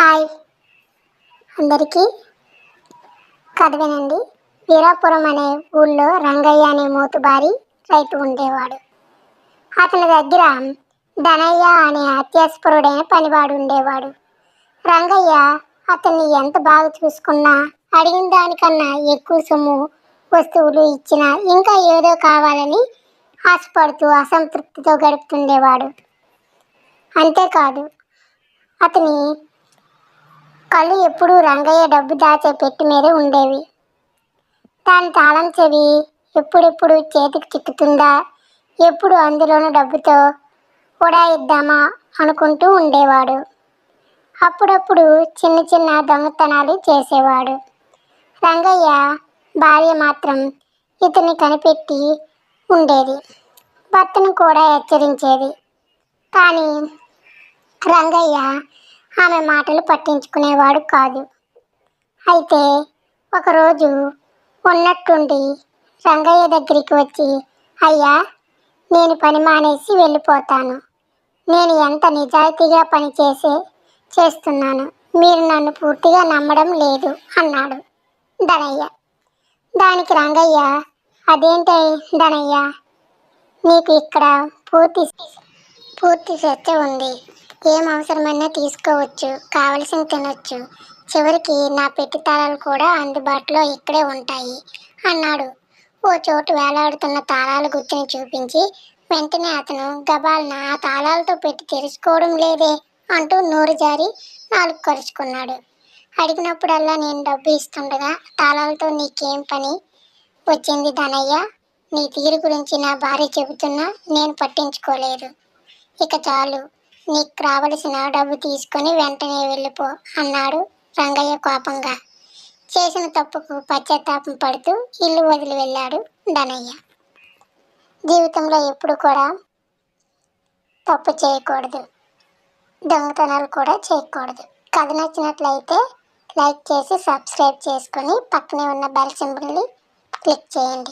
Hi. అందరికీ కథ వినండి వీరాపురం అనే ఊళ్ళో రంగయ్య అనే మోతుబారి రైతు ఉండేవాడు. అతని దగ్గర ధనయ్య అనే అత్యాస్పరుడైన పనివాడు ఉండేవాడు. రంగయ్య అతన్ని ఎంత బాగా చూసుకున్నా అడిగిన దానికన్నా ఎక్కువ సొమ్ము వస్తువులు ఇచ్చినా ఇంకా ఏదో కావాలని ఆశపడుతూ అసంతృప్తితో గడుపుతుండేవాడు. అంతేకాదు అతని కళ్ళు ఎప్పుడూ రంగయ్య డబ్బు దాచే పెట్టి మీదే ఉండేవి. దాని తాళం చెవి ఎప్పుడెప్పుడు చేతికి చిక్కుతుందా? ఎప్పుడు అందులోనూ డబ్బుతో ఉడాయిద్దామా అనుకుంటూ ఉండేవాడు. అప్పుడప్పుడు చిన్న చిన్న దొంగతనాలు చేసేవాడు. రంగయ్య భార్య మాత్రం ఇతన్ని కనిపెట్టి ఉండేది. భర్తను కూడా హెచ్చరించేది. కానీ రంగయ్య ఆమె మాటలు పట్టించుకునేవాడు కాదు. అయితే ఒకరోజు ఉన్నట్టుండి రంగయ్య దగ్గరికి వచ్చి అయ్యా నేను పని మానేసి వెళ్ళిపోతాను. నేను ఎంత నిజాయితీగా పనిచేసే చేస్తున్నాను మీరు నన్ను పూర్తిగా నమ్మడం లేదు అన్నాడు ధనయ్య. దానికి రంగయ్య అదేంటి ధనయ్య నీకు ఇక్కడ పూర్తి పూర్తి చర్చ ఉంది. ఏం అవసరమైనా తీసుకోవచ్చు కావలసిన తినొచ్చు. చివరికి నా పెట్టి తాళాలు కూడా అందుబాటులో ఇక్కడే ఉంటాయి అన్నాడు. ఓ చోటు వేలాడుతున్న తాళాల గుర్తుని చూపించి వెంటనే అతను గబాల్న ఆ తాళాలతో పెట్టి తెరుచుకోవడం లేదే అంటూ నోరు జారి నాలుగు కరుచుకున్నాడు. అడిగినప్పుడల్లా నేను డబ్బు ఇస్తుండగా తాళాలతో నీకేం పని? వచ్చింది ధనయ్య. నీ తీరు గురించి నా భార్య చెబుతున్నా నేను పట్టించుకోలేదు. ఇక చాలు. నీకు రావలసిన డబ్బు తీసుకొని వెంటనే వెళ్ళిపో అన్నాడు రంగయ్య కోపంగా. చేసిన తప్పుకు పశ్చాత్తాపం పడుతూ ఇల్లు వదిలి వెళ్ళాడు ధనయ్య. జీవితంలో ఎప్పుడు కూడా తప్పు చేయకూడదు. దొంగతనాలు కూడా చేయకూడదు. కథ నచ్చినట్లయితే లైక్ చేసి సబ్స్క్రైబ్ చేసుకొని పక్కనే ఉన్న బెల్ సింబల్ని క్లిక్ చేయండి.